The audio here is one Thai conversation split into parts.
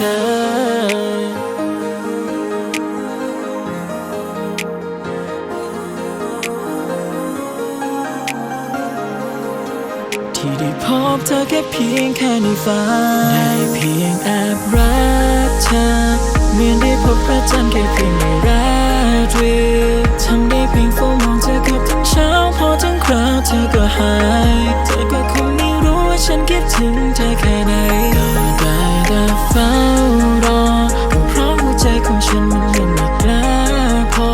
ธอ ที่ได้พบเธอแค่เพียงแค่ในฝันในเพียงแอบรักเธอ เหมือนได้พบพระจันทร์แค่เพียง รอก็เพราะหัวใจของฉันมันยังไม่กล้าพอ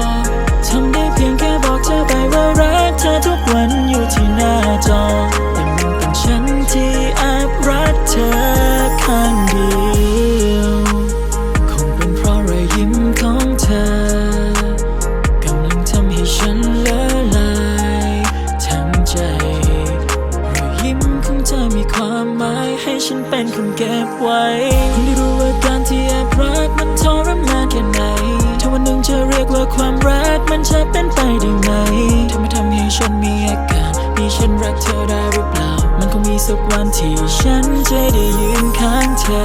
ทำได้เพียงแค่บอกเธอไปว่ารักเธอทุกวันอยู่ที่หน้าจอ แต่มันเป็นฉันที่แอบรักเธอข้างเดียวคงเป็นเพราะรอยยิ้มของเธอกำลังทำให้ฉันละลายทั้งใจรอยยิ้มของเธอมีความหมายให้ฉันเป็นคนเก็บไว้คุณได้รู้ รักมันจะเป็นไปได้ไหมถ้าไมทำให้ฉันมีอาการมีฉันรักเธอได้หรือเปล่า มันคงมีสักวันที่ฉันจะได้ยืนข้างเธอ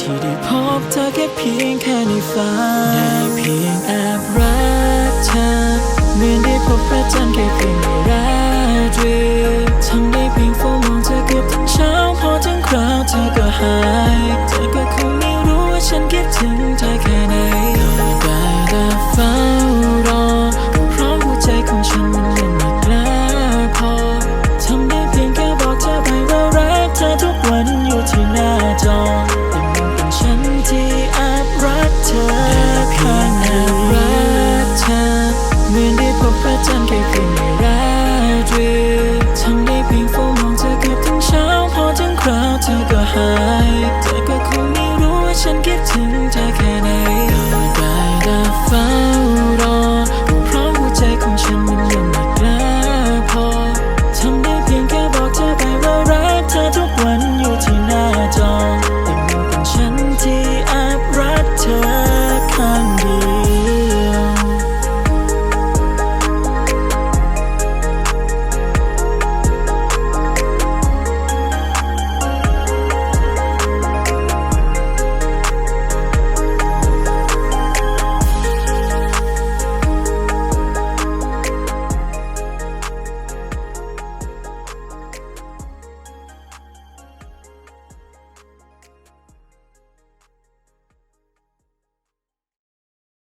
ที่ได้พบเธอแค่เพียงแค่ในฝันได้เพียงแอบรักเธอเหมือนได้พบพระจันทร์แค่เพียง ขงฉันยังไม่กล้าพอทำได้เพียงแค่บอกเธอไปว่ารักเธอทุกวันอยู่ที่หน้าจอ แต่มัเป็นฉันที่แอบรักเธอข้างในรักเธอเหมือนได้พบพระจันแค่คืนในราตรีทำได้เพียงเฝ้ามองเธอเกือบถึเช้าพอถึงคราวเธอก็หายเธอก็คงไม่รู้ว่าฉันคิดถึง